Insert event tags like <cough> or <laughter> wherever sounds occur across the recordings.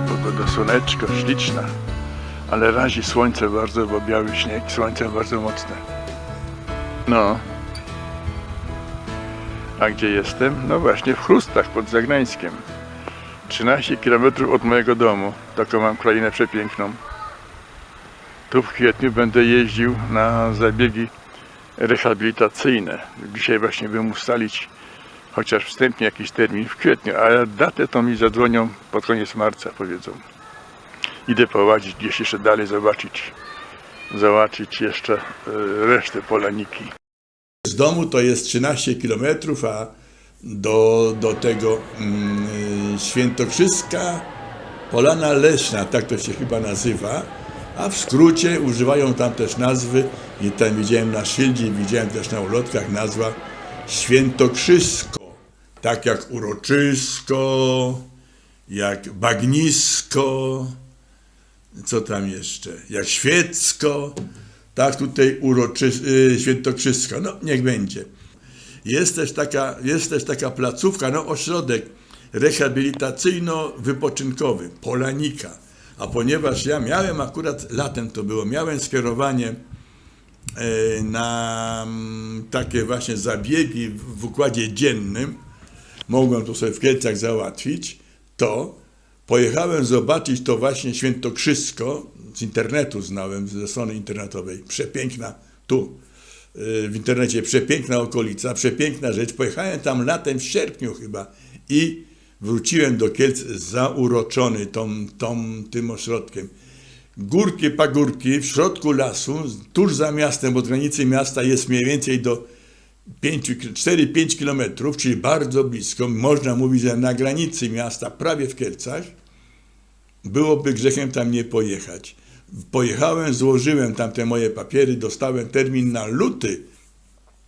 pogoda słoneczko, śliczna. Ale razi słońce bardzo, bo biały śnieg, słońce bardzo mocne. No. A gdzie jestem? No właśnie w Chrustach pod Zagnańskiem. 13 km od mojego domu. Taką mam krainę przepiękną. Tu w kwietniu będę jeździł na zabiegi rehabilitacyjne. Dzisiaj właśnie bym ustalić chociaż wstępnie jakiś termin w kwietniu, a datę to mi zadzwonią pod koniec marca, powiedzą. Idę połazić gdzieś jeszcze dalej, zobaczyć, zobaczyć jeszcze e, resztę polaniki. Z domu to jest 13 km, a do, do tego mm, Świętokrzyska Polana Leśna, tak to się chyba nazywa, a w skrócie używają tam też nazwy, i tam widziałem na szyldzie, widziałem też na ulotkach nazwa Świętokrzysko, tak jak Uroczysko, jak Bagnisko, co tam jeszcze, jak Świecko, tak tutaj uroczy, y, Świętokrzysko, no niech będzie. Jest też taka, jest też taka placówka, no ośrodek rehabilitacyjno-wypoczynkowy, Polanika. A ponieważ ja miałem akurat, latem to było, miałem skierowanie e, na mm, takie właśnie zabiegi w układzie dziennym, mogłem to sobie w Kielcach załatwić, to pojechałem zobaczyć to właśnie Świętokrzysko, z internetu znałem, ze strony internetowej, przepiękna, tu y, w internecie, przepiękna okolica, przepiękna rzecz. Pojechałem tam latem w sierpniu chyba i wróciłem do Kielc zauroczony tą, tą, tym ośrodkiem. Górki, pagórki w środku lasu, tuż za miastem, od granicy miasta jest mniej więcej do 4-5 kilometrów, czyli bardzo blisko. Można mówić, że na granicy miasta, prawie w Kielcach, byłoby grzechem tam nie pojechać. Pojechałem, złożyłem tam te moje papiery, dostałem termin na luty,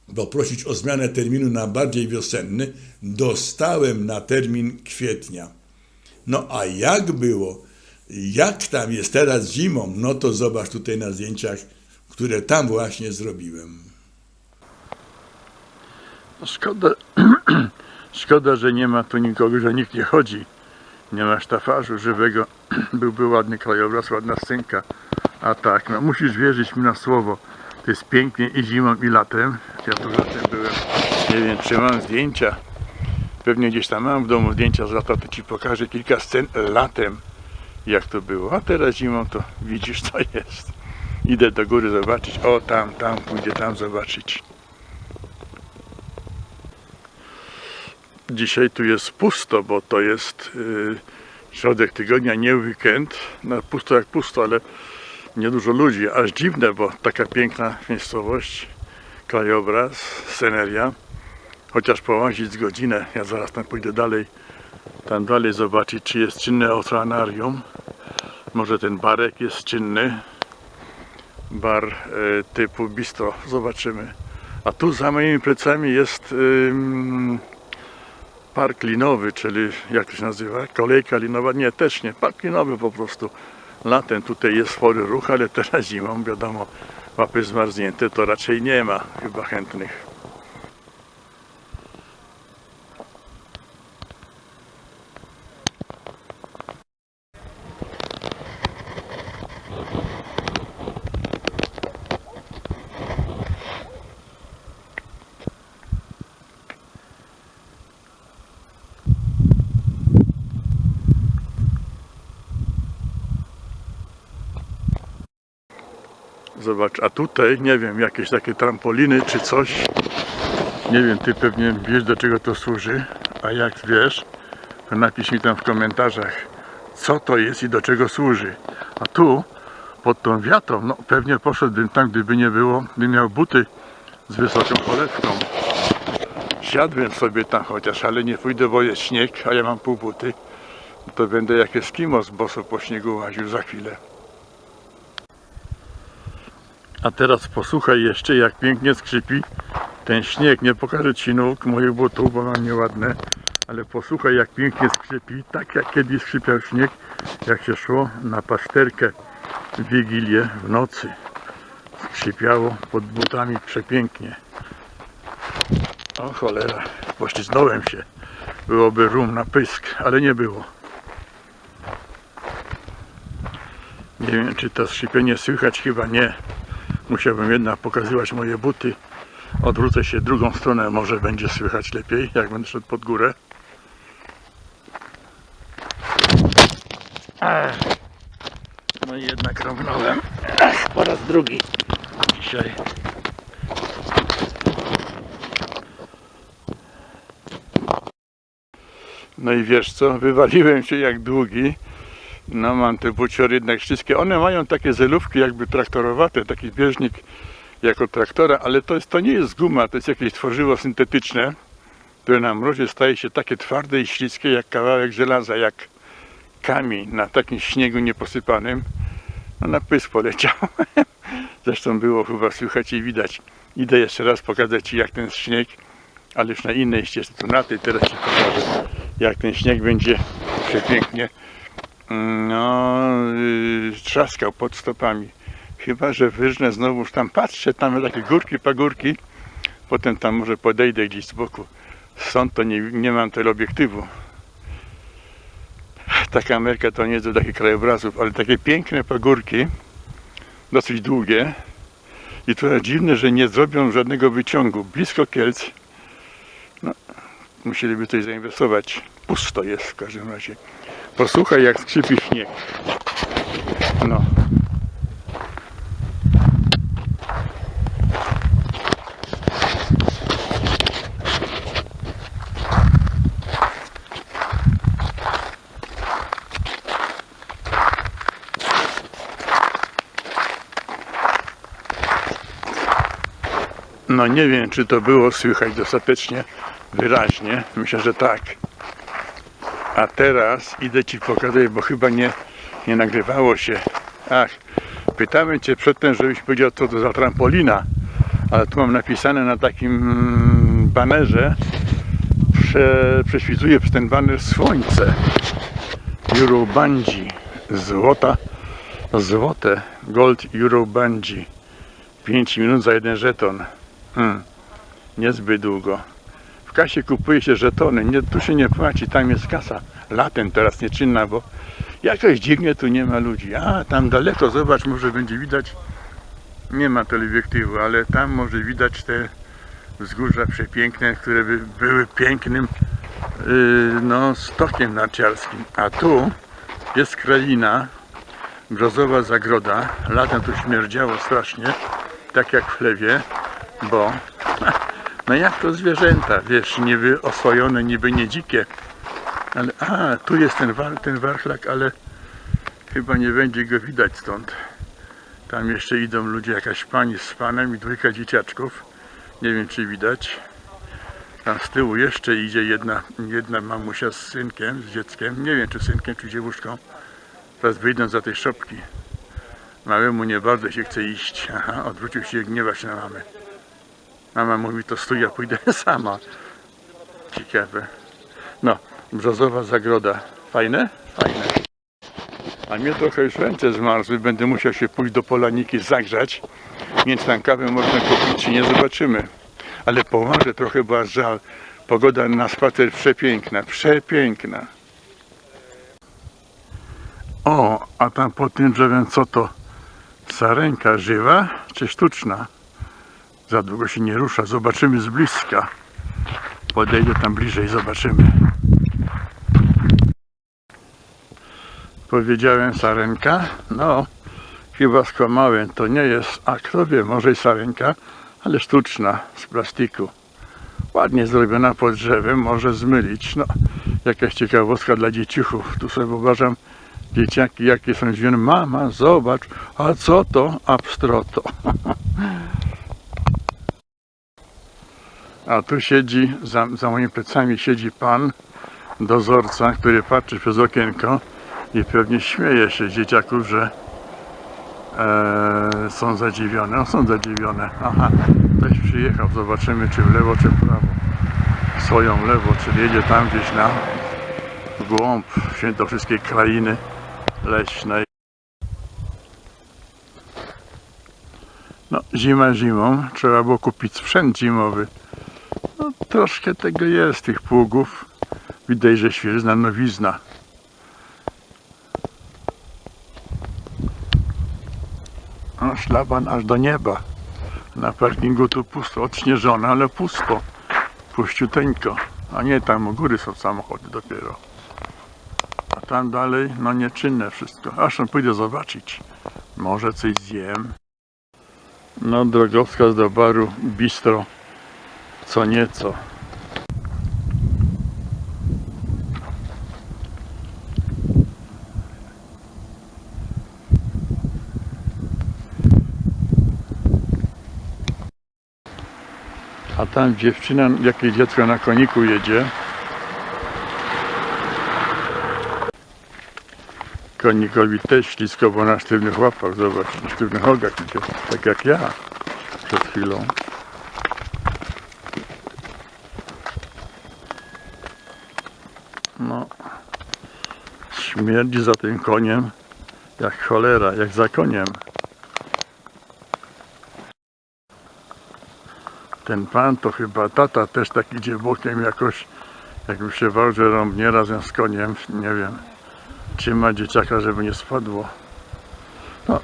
bo prosić o zmianę terminu na bardziej wiosenny, dostałem na termin kwietnia. No a jak było, jak tam jest teraz zimą, no to zobacz tutaj na zdjęciach, które tam właśnie zrobiłem. No Szkoda, <clears throat> szkoda, że nie ma tu nikogo, że nikt nie chodzi. Nie ma sztafarzu żywego. <clears throat> Byłby ładny krajobraz, ładna scenka. A tak, no musisz wierzyć mi na słowo. To jest pięknie i zimą, i latem. Ja tu latem byłem. Nie wiem, czy mam zdjęcia. Pewnie gdzieś tam mam w domu zdjęcia z lata, to ci pokażę kilka scen latem, jak to było. A teraz zimą to widzisz, co jest. Idę do góry zobaczyć. O, tam, tam, pójdę tam zobaczyć. Dzisiaj tu jest pusto, bo to jest y, środek tygodnia, nie weekend. No, pusto jak pusto, ale niedużo ludzi. Aż dziwne, bo taka piękna miejscowość, krajobraz, sceneria. Chociaż połazić z godzinę, ja zaraz tam pójdę dalej, tam dalej zobaczyć, czy jest czynne oceanarium. Może ten barek jest czynny. Bar y, typu bistro, zobaczymy. A tu za moimi plecami jest ym, park linowy, czyli jak się nazywa? Kolejka linowa? Nie, też nie. Park linowy po prostu. Latem tutaj jest spory ruch, ale teraz zimą, wiadomo, łapy zmarznięte, to raczej nie ma chyba chętnych. Zobacz, a tutaj, nie wiem, jakieś takie trampoliny czy coś. Nie wiem, ty pewnie wiesz do czego to służy, a jak wiesz, to napisz mi tam w komentarzach, co to jest i do czego służy. A tu, pod tą wiatą, no pewnie poszedłbym tam, gdyby nie było, bym miał buty z wysoką polewką. Siadłem sobie tam chociaż, ale nie pójdę, bo jest śnieg, a ja mam pół buty. To będę jak Eskimos boso po śniegu łaził za chwilę. A teraz posłuchaj jeszcze, jak pięknie skrzypi ten śnieg. Nie pokażę Ci nóg moich butów, bo mam nieładne, ale posłuchaj, jak pięknie skrzypi, tak jak kiedyś skrzypiał śnieg, jak się szło na pasterkę w Wigilię w nocy. Skrzypiało pod butami przepięknie. O cholera, poślizgnąłem się. Byłoby rum na pysk, ale nie było. Nie wiem, czy to skrzypienie słychać, chyba nie. Musiałbym jednak pokazywać moje buty. Odwrócę się drugą stronę, może będzie słychać lepiej, jak będę szedł pod górę. No i jednak równąłem. Ech, po raz drugi dzisiaj. No i wiesz co, wywaliłem się jak długi. No mam te buciory jednak wszystkie. One mają takie zelówki jakby traktorowate, taki bieżnik jako traktora, ale to, jest, to nie jest guma, to jest jakieś tworzywo syntetyczne, które na mrozie staje się takie twarde i śliskie jak kawałek żelaza, jak kamień na takim śniegu nieposypanym. No na pysk poleciał. <laughs> Zresztą było chyba słychać i widać. Idę jeszcze raz pokazać Ci jak ten śnieg, ale już na innej ścieżce, to na tej teraz Ci pokażę, jak ten śnieg będzie przepięknie no, yy, trzaskał pod stopami. Chyba, że wyżnę znowuż tam, patrzę, tam takie górki, pagórki. Potem tam może podejdę gdzieś z boku. Stąd to nie, nie mam teleobiektywu. Taka Ameryka to nie do takich krajobrazów, ale takie piękne pagórki, dosyć długie. I trochę dziwne, że nie zrobią żadnego wyciągu. Blisko Kielc. No, musieliby coś zainwestować. Pusto jest w każdym razie. Posłuchaj jak skrzypi śnieg. No. No nie wiem, czy to było słychać dostatecznie wyraźnie. Myślę, że tak. A teraz idę Ci pokazać, bo chyba nie, nie nagrywało się. Ach, pytałem Cię przedtem, żebyś powiedział, co to za trampolina. Ale tu mam napisane na takim mm, banerze, prze, prześwituje przez ten baner słońce. Euro Bungee. Złota, złote Gold Euro Bungee. 5 minut za jeden żeton. Hmm. Niezbyt długo. W kasie kupuje się żetony, nie, tu się nie płaci, tam jest kasa. Latem teraz nieczynna, bo jakoś dziwnie tu nie ma ludzi. A tam daleko, zobacz, może będzie widać, nie ma teleobiektywu, ale tam może widać te wzgórza przepiękne, które by były pięknym yy, no, stokiem narciarskim. A tu jest kraina, brzozowa zagroda. Latem tu śmierdziało strasznie, tak jak w chlewie, bo <laughs> no jak to zwierzęta, wiesz, niby oswojone, niby nie dzikie. Ale, a, tu jest ten, war, ten warchlak, ale chyba nie będzie go widać stąd. Tam jeszcze idą ludzie, jakaś pani z panem i dwójka dzieciaczków. Nie wiem, czy widać. Tam z tyłu jeszcze idzie jedna, jedna mamusia z synkiem, z dzieckiem. Nie wiem, czy synkiem, czy dziewuszką. Teraz wyjdą za tej szopki. Małemu nie bardzo się chce iść. Aha, odwrócił się i gniewa się na mamę. Mama mówi, to stój, ja pójdę <laughs> sama. Ciekawe. No, brzozowa zagroda. Fajne? Fajne. A mnie trochę już ręce zmarzły. Będę musiał się pójść do polaniki zagrzać. Więc tam kawę można kupić, czy nie zobaczymy. Ale poważę trochę, bo aż żal. Pogoda na spacer przepiękna, przepiękna. O, a tam pod tym drzewem co to? Sarenka żywa czy sztuczna? Za długo się nie rusza. Zobaczymy z bliska. Podejdę tam bliżej, zobaczymy. Powiedziałem sarenka? No, chyba skłamałem. To nie jest, a kto wie, może i sarenka, ale sztuczna, z plastiku. Ładnie zrobiona pod drzewem, może zmylić. No, jakaś ciekawostka dla dzieciuchów. Tu sobie wyobrażam dzieciaki, jakie są zdziwione. Mama, zobacz, a co to? Abstroto. <laughs> A tu siedzi, za, za moimi plecami siedzi pan, dozorca, który patrzy przez okienko i pewnie śmieje się dzieciaków, że e, są zadziwione. No, są zadziwione. Aha, ktoś przyjechał, zobaczymy czy w lewo, czy w prawo. Swoją lewo, czyli jedzie tam gdzieś na głąb świętokrzyskiej krainy leśnej. No, zima zimą, trzeba było kupić sprzęt zimowy. Troszkę tego jest, tych pługów. Widać, że świeżna nowizna. no, szlaban aż do nieba. Na parkingu tu pusto, odśnieżone, ale pusto. Puściuteńko. A nie, tam u góry są samochody dopiero. A tam dalej, no nieczynne wszystko. Aż no pójdę zobaczyć. Może coś zjem. No, drogowskaz do baru Bistro. Co nieco. A tam dziewczyna, jakieś dziecko na koniku jedzie. Konikowi też ślisko, bo na sztywnych łapach, zobacz, na sztywnych nogach idzie, tak jak ja przed chwilą. Śmierdzi za tym koniem jak cholera, jak za koniem. Ten pan to chyba tata też tak idzie bokiem jakoś, jakby się bał, że rąbnie razem z koniem, nie wiem. Trzyma dzieciaka, żeby nie spadło. No,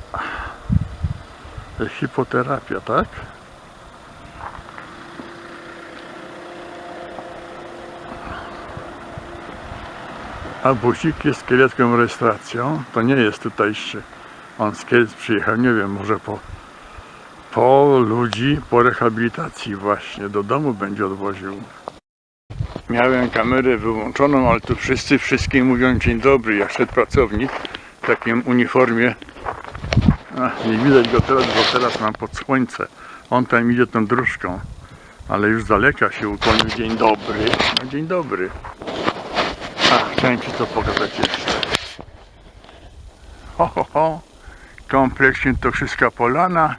hipoterapia, tak? A busik jest kielecką rejestracją, to nie jest tutejszy. On z Kielc przyjechał, nie wiem, może po po ludzi po rehabilitacji właśnie do domu będzie odwoził. Miałem kamerę wyłączoną, ale tu wszyscy wszystkim mówią dzień dobry. Jak szedł pracownik w takim uniformie. A, nie widać go teraz, bo teraz mam pod słońce. On tam idzie tą dróżką. Ale już z daleka się ukłonił. Dzień dobry. No, dzień dobry. Chciałem Ci to pokazać jeszcze. Ho, ho, ho. To wszystko polana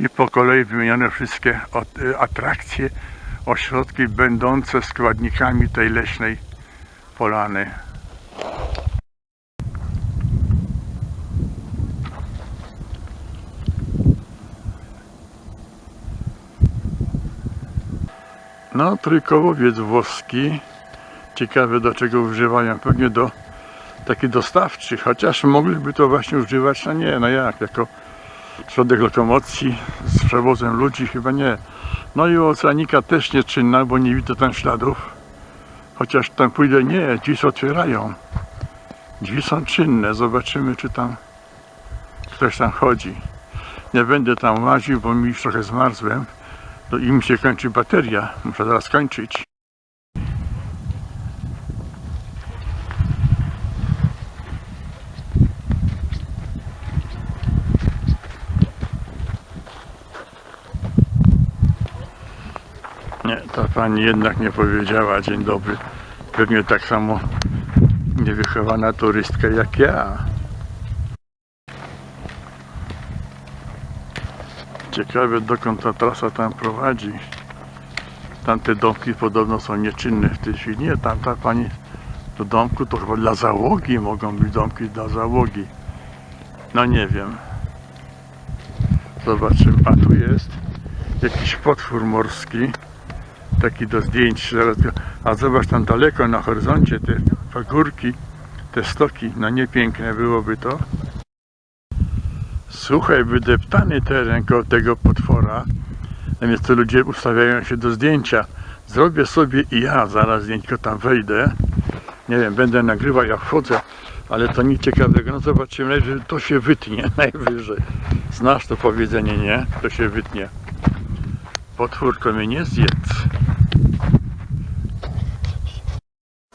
i po kolei wymienione wszystkie y, atrakcje, ośrodki będące składnikami tej leśnej polany. No, trójkołowiec włoski. Ciekawe do czego używają. Pewnie do taki dostawczy, chociaż mogliby to właśnie używać, no nie, no jak, jako środek lokomocji z przewozem ludzi chyba nie. No i oceanika też nieczynna, bo nie widzę tam śladów. Chociaż tam pójdę, nie, się otwierają. Drzwi są czynne, zobaczymy czy tam ktoś tam chodzi. Nie będę tam łaził, bo mi już trochę zmarzłem. To i mi się kończy bateria, muszę zaraz kończyć. Nie, ta pani jednak nie powiedziała dzień dobry. Pewnie tak samo niewychowana turystka jak ja. Ciekawe dokąd ta trasa tam prowadzi. Tamte domki podobno są nieczynne w tej chwili. Nie, tamta pani do domku to chyba dla załogi mogą być domki dla załogi. No nie wiem. Zobaczymy. A tu jest jakiś potwór morski taki do zdjęć. A zobacz tam daleko na horyzoncie te pagórki, te stoki, no nie piękne byłoby to. Słuchaj, wydeptany teren koło tego potwora, zamiast to ludzie ustawiają się do zdjęcia. Zrobię sobie i ja zaraz zdjęćko tam wejdę. Nie wiem, będę nagrywał, jak wchodzę, ale to nic ciekawego. No zobaczymy, najwyżej to się wytnie <laughs> najwyżej. Znasz to powiedzenie, nie? To się wytnie. Potwórko mnie nie zjedz.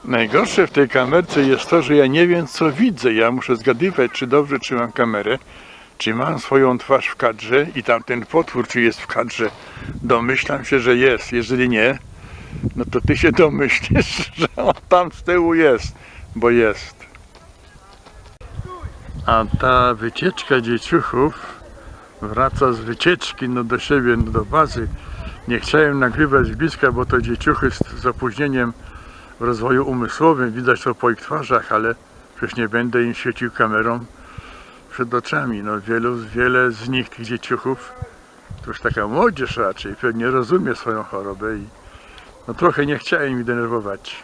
Najgorsze w tej kamerce jest to, że ja nie wiem co widzę. Ja muszę zgadywać, czy dobrze trzymam kamerę, czy mam swoją twarz w kadrze i tamten potwór, czy jest w kadrze. Domyślam się, że jest. Jeżeli nie, no to ty się domyślisz, <laughs> że on tam z tyłu jest, bo jest. A ta wycieczka dzieciuchów wraca z wycieczki no do siebie, no do bazy. Nie chciałem nagrywać z bliska, bo to dzieciuchy z, opóźnieniem w rozwoju umysłowym, widać to po ich twarzach, ale przecież nie będę im świecił kamerą przed oczami. No wielu, wiele z nich, tych dzieciuchów, to już taka młodzież raczej, pewnie rozumie swoją chorobę i no trochę nie chciałem ich denerwować.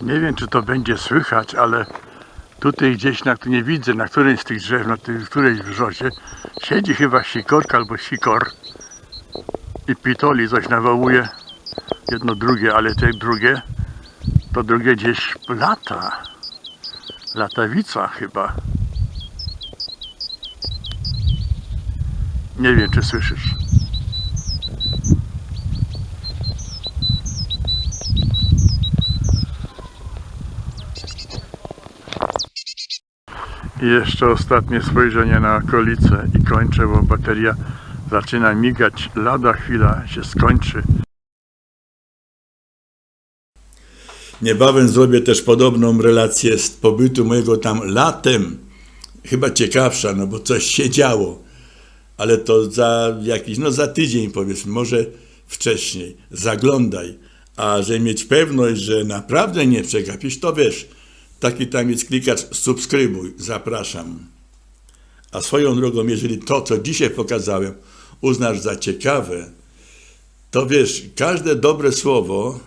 Nie wiem, czy to będzie słychać, ale Tutaj gdzieś, na, nie widzę, na którymś z tych drzew, na tej, którejś wrzocie, siedzi chyba sikorka albo sikor i pitoli coś nawołuje. Jedno drugie, ale te drugie, to drugie gdzieś lata. Latawica chyba. Nie wiem, czy słyszysz. Jeszcze ostatnie spojrzenie na okolicę i kończę, bo bateria zaczyna migać. Lada chwila się skończy. Niebawem zrobię też podobną relację z pobytu mojego tam latem. Chyba ciekawsza, no bo coś się działo. Ale to za jakiś, no za tydzień powiedzmy, może wcześniej. Zaglądaj. A żeby mieć pewność, że naprawdę nie przegapisz, to wiesz, taki tam jest klikacz subskrybuj, zapraszam. A swoją drogą, jeżeli to, co dzisiaj pokazałem, uznasz za ciekawe, to wiesz, każde dobre słowo,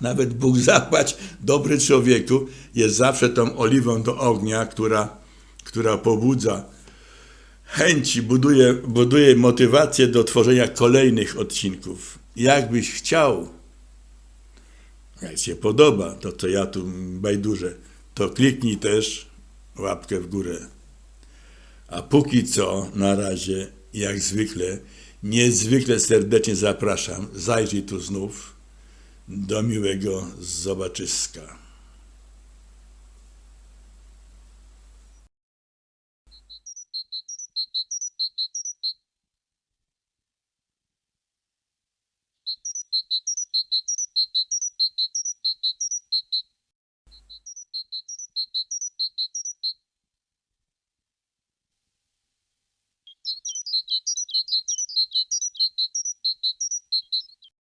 nawet Bóg <laughs> zapłać, dobry człowieku, jest zawsze tą oliwą do ognia, która, która pobudza chęci, buduje, buduje motywację do tworzenia kolejnych odcinków. Jakbyś chciał, jak się podoba to, co ja tu bajdurzę, to kliknij też łapkę w górę. A póki co, na razie, jak zwykle, niezwykle serdecznie zapraszam, zajrzyj tu znów. Do miłego zobaczyska.